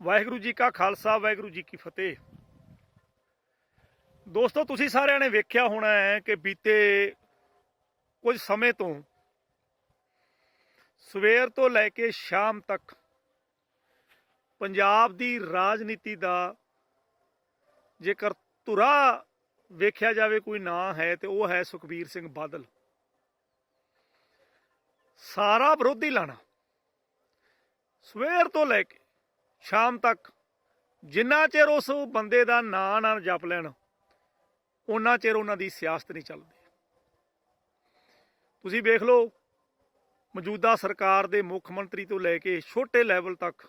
ਵਾਹਿਗੁਰੂ ਜੀ ਕਾ ਖਾਲਸਾ, ਵਾਹਿਗੁਰੂ ਜੀ ਕੀ ਫਤਿਹ। ਦੋਸਤੋ, ਤੁਸੀਂ ਸਾਰਿਆਂ ਨੇ ਵੇਖਿਆ ਹੋਣਾ ਹੈ ਕਿ ਬੀਤੇ ਕੁਝ ਸਮੇਂ ਤੋਂ ਸਵੇਰ ਤੋਂ ਲੈ ਕੇ ਸ਼ਾਮ ਤੱਕ ਪੰਜਾਬ ਦੀ ਰਾਜਨੀਤੀ ਦਾ ਜੇਕਰ ਧੁਰਾ ਵੇਖਿਆ ਜਾਵੇ, ਕੋਈ ਨਾਂ ਹੈ ਤੇ ਉਹ ਹੈ ਸੁਖਬੀਰ ਸਿੰਘ ਬਾਦਲ। ਸਾਰਾ ਵਿਰੋਧੀ ਲਾਣਾ। ਸਵੇਰ ਤੋਂ ਲੈ ਕੇ ਸ਼ਾਮ ਤੱਕ। ਜਿੰਨਾ ਚਿਰ ਉਸ ਬੰਦੇ ਦਾ ਨਾਂ ਨਾ ਜਪ ਲੈਣ ਉਹਨਾਂ ਚਿਰ ਉਹਨਾਂ ਦੀ ਸਿਆਸਤ ਨਹੀਂ ਚੱਲਦੀ। ਤੁਸੀਂ ਵੇਖ ਲਓ, ਮੌਜੂਦਾ ਸਰਕਾਰ ਦੇ ਮੁੱਖ ਮੰਤਰੀ ਤੋਂ ਲੈ ਕੇ ਛੋਟੇ ਲੈਵਲ ਤੱਕ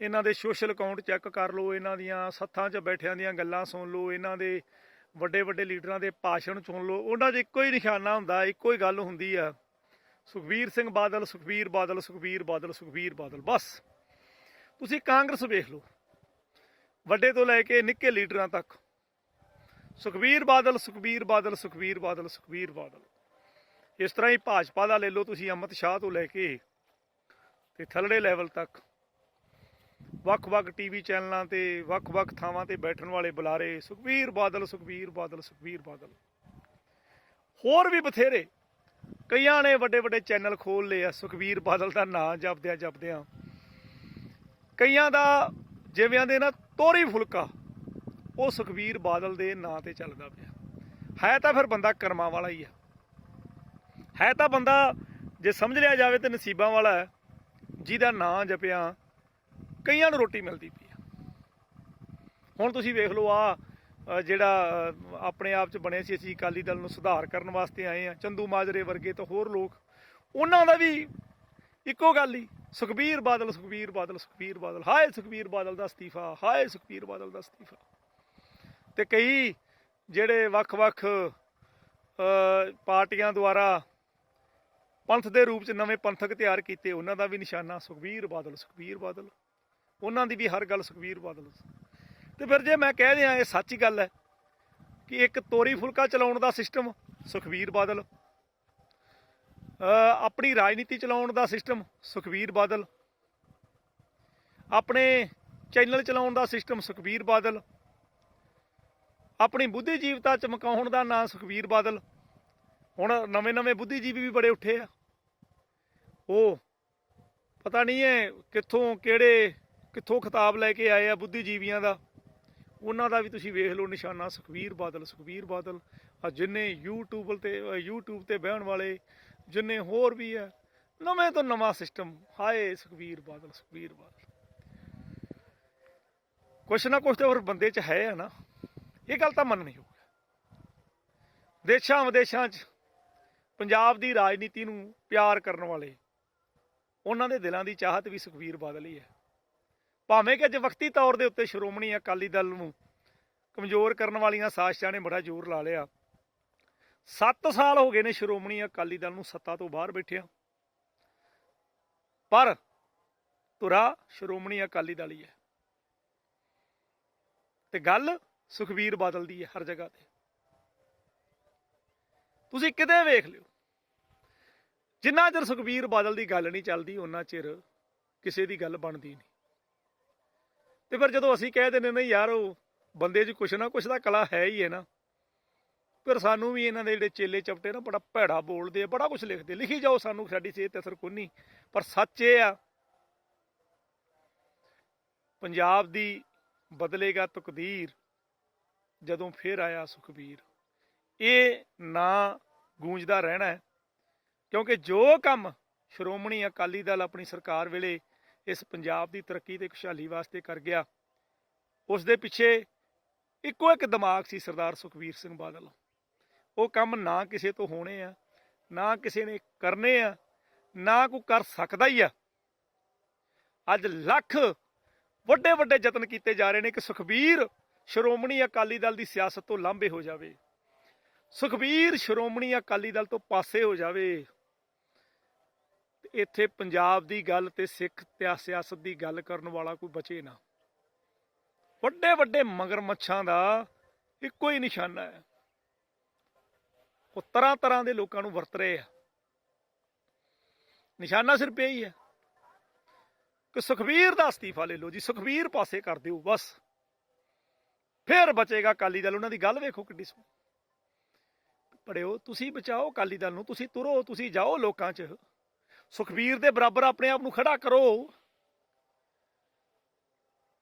ਇਹਨਾਂ ਦੇ ਸੋਸ਼ਲ ਅਕਾਊਂਟ ਚੈੱਕ ਕਰ ਲਓ, ਇਹਨਾਂ ਦੀਆਂ ਸੱਥਾਂ 'ਚ ਬੈਠਿਆਂ ਦੀਆਂ ਗੱਲਾਂ ਸੁਣ ਲਓ, ਇਹਨਾਂ ਦੇ ਵੱਡੇ ਵੱਡੇ ਲੀਡਰਾਂ ਦੇ ਭਾਸ਼ਣ ਸੁਣ ਲਓ, ਉਹਨਾਂ 'ਚ ਇੱਕੋ ਹੀ ਨਿਸ਼ਾਨਾ ਹੁੰਦਾ, ਇੱਕੋ ਹੀ ਗੱਲ ਹੁੰਦੀ ਆ ਸੁਖਬੀਰ ਸਿੰਘ ਬਾਦਲ, ਸੁਖਬੀਰ ਬਾਦਲ ਸੁਖਬੀਰ ਬਾਦਲ ਸੁਖਬੀਰ ਬਾਦਲ, ਬਸ। ਤੁਸੀਂ ਕਾਂਗਰਸ ਵੇਖ ਲਓ। ਵੱਡੇ ਤੋਂ ਲੈ ਕੇ ਨਿੱਕੇ ਲੀਡਰਾਂ ਤੱਕ। ਸੁਖਬੀਰ ਬਾਦਲ ਸੁਖਬੀਰ ਬਾਦਲ ਸੁਖਬੀਰ ਬਾਦਲ ਸੁਖਬੀਰ ਬਾਦਲ। ਇਸ ਤਰ੍ਹਾਂ ਹੀ ਭਾਜਪਾ ਦਾ ਲੈ ਲਓ ਤੁਸੀਂ ਅਮਿਤ ਸ਼ਾਹ ਤੋਂ ਲੈ ਕੇ ਤੇ ਥੱਲੜੇ ਲੈਵਲ ਤੱਕ। ਵੱਖ-ਵੱਖ ਟੀਵੀ ਚੈਨਲਾਂ ਤੇ, ਵੱਖ-ਵੱਖ ਥਾਵਾਂ ਤੇ ਬੈਠਣ ਵਾਲੇ ਬੁਲਾਰੇ, ਸੁਖਬੀਰ ਬਾਦਲ ਸੁਖਬੀਰ ਬਾਦਲ ਸੁਖਬੀਰ ਬਾਦਲ। ਹੋਰ ਵੀ ਬਥੇਰੇ ਕਈਆਂ ਨੇ ਵੱਡੇ ਵੱਡੇ ਚੈਨਲ ਖੋਲ ਲਏ ਆ, ਸੁਖਬੀਰ ਬਾਦਲ ਦਾ ਨਾਂ ਜਪਦਿਆਂ ਜਪਦਿਆਂ। ਕਈਆਂ ਦਾ ਜਿਵੇਂ ਦੇ ਨਾ, ਤੋਰੀ ਫੁਲਕਾ, ਉਹ ਸੁਖਬੀਰ ਬਾਦਲ ਦੇ ਨਾਂ ਤੇ ਚੱਲਦਾ ਪਿਆ। ਹੈ ਤਾਂ ਫਿਰ ਬੰਦਾ ਕਰਮਾਂ ਵਾਲਾ ਹੀ ਆ। ਹੈ ਤਾਂ ਬੰਦਾ, ਜੇ ਸਮਝ ਲਿਆ ਜਾਵੇ ਤੇ ਨਸੀਬਾਂ ਵਾਲਾ ਹੈ, ਜਿਹਦਾ ਨਾਂ ਜਪਿਆ, ਕਈਆਂ ਨੂੰ ਰੋਟੀ ਮਿਲਦੀ ਪਈ ਆ। ਹੁਣ ਤੁਸੀਂ ਵੇਖ ਲਓ ਆ ਜਿਹੜਾ ਆਪਣੇ ਆਪ ਚ ਬਣੇ ਸੀ ਅਸੀਂ ਅਕਾਲੀ ਦਲ ਨੂੰ ਸੁਧਾਰ ਕਰਨ ਵਾਸਤੇ ਆਏ ਆ ਚੰਦੂ ਮਾਜਰੇ ਵਰਗੇ ਤਾਂ ਹੋਰ ਲੋਕ। ਉਹਨਾਂ ਦਾ ਵੀ ਇੱਕੋ ਗੱਲ ਹੀ, ਸੁਖਬੀਰ ਬਾਦਲ ਸੁਖਬੀਰ ਬਾਦਲ ਸੁਖਬੀਰ ਬਾਦਲ, ਹਾਏ ਸੁਖਬੀਰ ਬਾਦਲ ਦਾ ਅਸਤੀਫਾ, ਹਾਏ ਸੁਖਬੀਰ ਬਾਦਲ ਦਾ ਅਸਤੀਫਾ। ਤੇ ਕਈ ਜਿਹੜੇ ਵੱਖ-ਵੱਖ ਪਾਰਟੀਆਂ ਦੁਆਰਾ ਪੰਥ ਦੇ ਰੂਪ ਚ ਨਵੇਂ ਪੰਥਕ ਤਿਆਰ ਕੀਤੇ, ਉਹਨਾਂ ਦਾ ਵੀ ਨਿਸ਼ਾਨਾ ਸੁਖਬੀਰ ਬਾਦਲ ਸੁਖਬੀਰ ਬਾਦਲ। ਉਹਨਾਂ ਦੀ ਵੀ ਹਰ ਗੱਲ ਸੁਖਬੀਰ ਬਾਦਲ ਤੇ ਫਿਰ ਜੇ ਮੈਂ ਕਹਿ ਦਿਆਂ, ਇਹ ਸੱਚੀ ਗੱਲ ਹੈ ਕਿ ਇੱਕ ਤੋਰੀ ਫੁਲਕਾ ਚਲਾਉਣ ਦਾ ਸਿਸਟਮ ਸੁਖਬੀਰ ਬਾਦਲ। ਆਪਣੀ ਰਾਜਨੀਤੀ ਚਲਾਉਣ ਦਾ ਸਿਸਟਮ ਸੁਖਬੀਰ ਬਾਦਲ। ਆਪਣੇ ਚੈਨਲ ਚਲਾਉਣ ਦਾ ਸਿਸਟਮ ਸੁਖਬੀਰ ਬਾਦਲ। ਆਪਣੀ ਬੁੱਧੀਜੀਵਤਾ ਚਮਕਾਉਣ ਦਾ ਨਾਂ ਸੁਖਬੀਰ ਬਾਦਲ। ਹੁਣ ਨਵੇਂ-ਨਵੇਂ ਬੁੱਧੀਜੀਵੀ ਵੀ ਬੜੇ ਉੱਠੇ ਆ। ਉਹ ਪਤਾ ਨਹੀਂ ਹੈ ਕਿੱਥੋਂ, ਕਿਹੜੇ, ਕਿੱਥੋਂ ਖਿਤਾਬ ਲੈ ਕੇ ਆਏ ਆ ਬੁੱਧੀਜੀਵੀਆਂ ਦਾ। ਉਹਨਾਂ ਦਾ ਵੀ ਤੁਸੀਂ ਵੇਖ ਲਓ ਨਿਸ਼ਾਨਾ ਸੁਖਬੀਰ ਬਾਦਲ ਸੁਖਬੀਰ ਬਾਦਲ। ਆ ਜਿੰਨੇ YouTube ਤੇ ਅ, YouTube ਤੇ ਬਹਿਣ ਵਾਲੇ ਜਿੰਨੇ ਹੋਰ ਵੀ ਆ ਨਵੇਂ ਤੋਂ ਨਵਾਂ ਸਿਸਟਮ ਹਾਏ ਸੁਖਬੀਰ ਬਾਦਲ ਸੁਖਬੀਰ ਬਾਦਲ। ਕੁਛ ਨਾ ਕੁਛ ਤਾਂ ਹੋਰ ਬੰਦੇ 'ਚ ਹੈ ਨਾ। ਇਹ ਗੱਲ ਤਾਂ ਮੰਨਣੀ ਹੋਊਗੀ। ਦੇਸ਼ਾਂ ਵਿਦੇਸ਼ਾਂ 'ਚ ਪੰਜਾਬ ਦੀ ਰਾਜਨੀਤੀ ਨੂੰ ਪਿਆਰ ਕਰਨ ਵਾਲੇ ਉਹਨਾਂ ਦੇ ਦਿਲਾਂ ਦੀ ਚਾਹਤ ਵੀ ਸੁਖਬੀਰ ਬਾਦਲ ਹੀ ਹੈ। ਭਾਵੇਂ ਕਿ ਅੱਜ ਵਕਤੀ ਤੌਰ ਦੇ ਉੱਤੇ ਸ਼੍ਰੋਮਣੀ ਅਕਾਲੀ ਦਲ ਨੂੰ ਕਮਜ਼ੋਰ ਕਰਨ ਵਾਲੀਆਂ ਸਾਜ਼ਿਸ਼ਾਂ ਨੇ ਬੜਾ ਜ਼ੋਰ ਲਾ ਲਿਆ। 7 ਸਾਲ ਹੋ ਗਏ ਨੇ ਸ਼੍ਰੋਮਣੀ ਅਕਾਲੀ ਦਲ ਨੂੰ ਸੱਤਾ ਤੋਂ ਬਾਹਰ ਬੈਠਿਆ। ਪਰ ਧੁਰਾ ਸ਼੍ਰੋਮਣੀ ਅਕਾਲੀ ਦਲ ਹੀ ਹੈ। ਤੇ ਗੱਲ ਸੁਖਬੀਰ ਬਾਦਲ ਦੀ ਹੈ ਹਰ ਜਗ੍ਹਾ ਤੇ। ਤੁਸੀਂ ਕਿਤੇ ਵੇਖ ਲਿਓ। ਜਿੰਨਾ ਚਿਰ ਸੁਖਬੀਰ ਬਾਦਲ ਦੀ ਗੱਲ ਨਹੀਂ ਚੱਲਦੀ ਉਹਨਾਂ ਚਿਰ ਕਿਸੇ ਦੀ ਗੱਲ ਬਣਦੀ ਨਹੀਂ। ਤੇ ਫਿਰ ਜਦੋਂ ਅਸੀਂ ਕਹਿ ਦਿੰਦੇ ਨੇ ਯਾਰ, ਉਹ ਬੰਦੇ 'ਚ ਕੁਛ ਨਾ ਕੁਛ ਦਾ ਕਲਾ ਹੈ ਹੀ ਹੈ ਨਾ। ਫਿਰ ਸਾਨੂੰ ਵੀ ਇਹਨਾਂ ਦੇ ਜਿਹੜੇ ਚੇਲੇ ਚਪਟੇ ਨਾ ਬੜਾ ਭੈੜਾ ਬੋਲਦੇ ਆ, ਬੜਾ ਕੁਝ ਲਿਖਦੇ। ਲਿਖੀ ਜਾਓ ਸਾਨੂੰ, ਸਾਡੀ ਸਿਹਤ ਤੇ ਅਸਰ ਕੋਈ ਨਹੀਂ। ਪਰ ਸੱਚ ਇਹ ਆ, ਪੰਜਾਬ ਦੀ ਬਦਲੇਗਾ ਤਕਦੀਰ ਜਦੋਂ ਫੇਰ ਆਇਆ ਸੁਖਬੀਰ। ਇਹ ਨਾ ਗੂੰਜਦਾ ਰਹਿਣਾ ਹੈ, ਕਿਉਂਕਿ ਜੋ ਕੰਮ ਸ਼੍ਰੋਮਣੀ ਅਕਾਲੀ ਦਲ ਆਪਣੀ ਸਰਕਾਰ ਵੇਲੇ ਇਸ ਪੰਜਾਬ ਦੀ ਤਰੱਕੀ ਤੇ ਖੁਸ਼ਹਾਲੀ ਵਾਸਤੇ ਕਰ ਗਿਆ। ਉਸ ਦੇ ਪਿੱਛੇ ਇੱਕੋ ਇੱਕ ਦਿਮਾਗ ਸੀ ਸਰਦਾਰ ਸੁਖਬੀਰ ਸਿੰਘ ਬਾਦਲ। ਉਹ ਕੰਮ ਨਾ ਕਿਸੇ ਤੋਂ ਹੋਣੇ ਆ, ਨਾ ਕਿਸੇ ਨੇ ਕਰਨੇ ਆ, ਨਾ ਕੋਈ ਕਰ ਸਕਦਾ ਹੀ ਆ। ਅੱਜ ਲੱਖ ਵੱਡੇ ਵੱਡੇ ਯਤਨ ਕੀਤੇ ਜਾ ਰਹੇ ਨੇ ਕਿ ਸੁਖਬੀਰ ਸ਼੍ਰੋਮਣੀ ਅਕਾਲੀ ਦਲ ਦੀ ਸਿਆਸਤ ਤੋਂ ਲਾਂਭੇ ਹੋ ਜਾਵੇ। ਸੁਖਬੀਰ ਸ਼੍ਰੋਮਣੀ ਅਕਾਲੀ ਦਲ ਤੋਂ ਪਾਸੇ ਹੋ ਜਾਵੇ। ਇੱਥੇ ਪੰਜਾਬ ਦੀ ਗੱਲ ਤੇ ਸਿੱਖ ਤੇ ਸਿਆਸਤ ਦੀ ਗੱਲ ਕਰਨ ਵਾਲਾ ਕੋਈ ਬਚੇ ਨਾ। ਵੱਡੇ ਵੱਡੇ ਮਗਰਮੱਛਾਂ ਦਾ ਇੱਕੋ ਹੀ ਨਿਸ਼ਾਨਾ ਹੈ। ਉਹ ਤਰ੍ਹਾਂ ਤਰ੍ਹਾਂ ਦੇ ਲੋਕਾਂ ਨੂੰ ਵਰਤ ਰਹੇ ਆ। ਨਿਸ਼ਾਨਾ ਸਿਰਫ ਇਹ ਹੀ ਹੈ ਕਿ ਸੁਖਬੀਰ ਦਾ ਅਸਤੀਫਾ ਲੈ ਲਓ ਜੀ, ਸੁਖਬੀਰ ਪਾਸੇ ਕਰ ਦਿਓ ਬਸ। ਫੇਰ ਬਚੇਗਾ ਅਕਾਲੀ ਦਲ, ਉਹਨਾਂ ਦੀ ਗੱਲ ਵੇਖੋ ਕਿੱਡੀ ਸੋ ਪੜਿਓ, ਤੁਸੀਂ ਬਚਾਓ ਅਕਾਲੀ ਦਲ ਨੂੰ, ਤੁਸੀਂ ਤੁਰੋ, ਤੁਸੀਂ ਜਾਓ ਲੋਕਾਂ 'ਚ। ਸੁਖਬੀਰ ਦੇ ਬਰਾਬਰ ਆਪਣੇ ਆਪ ਨੂੰ ਖੜਾ ਕਰੋ।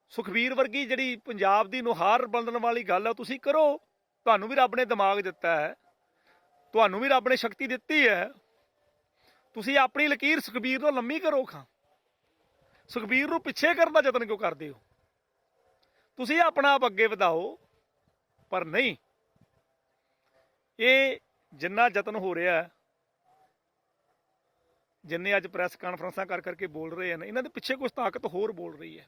ਸੁਖਬੀਰ ਵਰਗੀ ਜਿਹੜੀ ਪੰਜਾਬ ਦੀ ਨੁਹਾਰ ਬਣਨ ਵਾਲੀ ਗੱਲ ਆ, ਤੁਸੀਂ ਕਰੋ। ਤੁਹਾਨੂੰ ਵੀ ਰੱਬ ਨੇ ਦਿਮਾਗ ਦਿੱਤਾ ਹੈ। ਤੁਹਾਨੂੰ ਵੀ ਰੱਬ ਨੇ ਸ਼ਕਤੀ ਦਿੱਤੀ ਹੈ। ਤੁਸੀਂ ਆਪਣੀ ਲਕੀਰ ਸੁਖਬੀਰ ਨੂੰ ਲੰਮੀ ਕਰੋ ਖਾਂ। ਸੁਖਬੀਰ ਨੂੰ ਪਿੱਛੇ ਕਰਨ ਦਾ ਯਤਨ ਕਿਉਂ ਕਰਦੇ ਹੋ? ਤੁਸੀਂ ਆਪਣਾ ਆਪ ਅੱਗੇ ਵਧਾਓ, ਪਰ ਨਹੀਂ। ਇਹ ਜਿੰਨਾ ਯਤਨ ਹੋ ਰਿਹਾ ਹੈ ਜਿੰਨੇ ਅੱਜ ਪ੍ਰੈਸ ਕਾਨਫਰੰਸਾਂ ਕਰ ਕਰਕੇ ਬੋਲ ਰਹੇ ਹਨ, ਇਹਨਾਂ ਦੇ ਪਿੱਛੇ ਕੁਝ ਤਾਕਤ ਹੋਰ ਬੋਲ ਰਹੀ ਹੈ।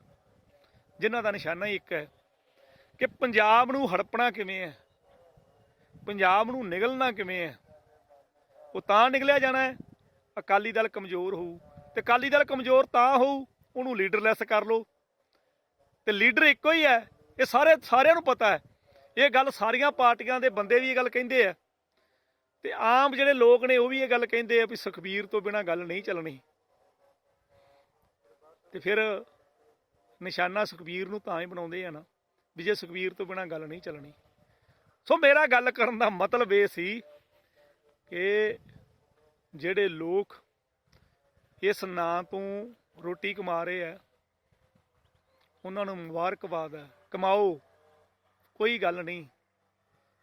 ਜਿਨ੍ਹਾਂ ਦਾ ਨਿਸ਼ਾਨਾ ਹੀ ਇੱਕ ਹੈ ਕਿ ਪੰਜਾਬ ਨੂੰ ਹੜਪਣਾ ਕਿਵੇਂ ਹੈ? ਪੰਜਾਬ ਨੂੰ ਨਿਗਲਣਾ ਕਿਵੇਂ ਹੈ? ਉਹ ਤਾਂ ਨਿਗਲਿਆ ਜਾਣਾ ਹੈ, ਅਕਾਲੀ ਦਲ ਕਮਜ਼ੋਰ ਹੋਊ ਤੇ ਅਕਾਲੀ ਦਲ ਕਮਜ਼ੋਰ ਤਾਂ ਹੋਊ, ਉਹਨੂੰ ਲੀਡਰਲੈਸ ਕਰ ਲਓ। ਤੇ ਲੀਡਰ ਇੱਕੋ ਹੀ ਹੈ, ਇਹ ਸਾਰੇ ਸਾਰਿਆਂ ਨੂੰ ਪਤਾ ਹੈ। ਇਹ ਗੱਲ ਸਾਰੀਆਂ ਪਾਰਟੀਆਂ ਦੇ ਬੰਦੇ ਵੀ ਇਹ ਗੱਲ ਕਹਿੰਦੇ ਆ। ਤੇ ਆਮ ਜਿਹੜੇ ਲੋਕ ਨੇ ਉਹ ਵੀ ਇਹ ਗੱਲ ਕਹਿੰਦੇ ਆ ਵੀ ਸੁਖਬੀਰ ਤੋਂ ਬਿਨਾ ਗੱਲ ਨਹੀਂ ਚੱਲਣੀ। ਤੇ ਫਿਰ ਨਿਸ਼ਾਨਾ ਸੁਖਬੀਰ ਨੂੰ ਤਾਂ ਹੀ ਬਣਾਉਂਦੇ ਆ ਨਾ, ਵੀ ਜੇ ਸੁਖਬੀਰ ਤੋਂ ਬਿਨਾ ਗੱਲ ਨਹੀਂ ਚੱਲਣੀ। ਸੋ ਮੇਰਾ ਗੱਲ ਕਰਨ ਦਾ ਮਤਲਬ ਇਹ ਸੀ ਕਿ ਜਿਹੜੇ ਲੋਕ ਇਸ ਨਾਂ ਤੋਂ ਰੋਟੀ ਕਮਾ ਰਹੇ ਆ, ਉਹਨਾਂ ਨੂੰ ਮੁਬਾਰਕਬਾਦ ਹੈ ਕਮਾਓ, ਕੋਈ ਗੱਲ ਨਹੀਂ।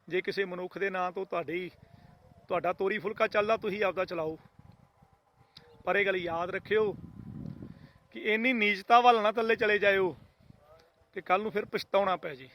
ਜੇ ਕਿਸੇ ਮਨੁੱਖ ਦੇ ਨਾਂ ਤੋਂ ਤੁਹਾਡੀ ਤੁਹਾਡਾ ਤੋਰੀ ਫੁਲਕਾ ਚੱਲਦਾ, ਤੁਸੀਂ ਆਪਦਾ ਚਲਾਓ। ਪਰ ਇਹ ਗੱਲ ਯਾਦ ਰੱਖਿਓ ਕਿ ਇੰਨੀ ਨੀਚਤਾ ਵੱਲ ਨਾ ਥੱਲੇ ਚਲੇ ਜਾਇਓ ਕਿ ਕੱਲ ਨੂੰ ਫਿਰ ਪਛਤਾਉਣਾ ਪੈ ਜੇ।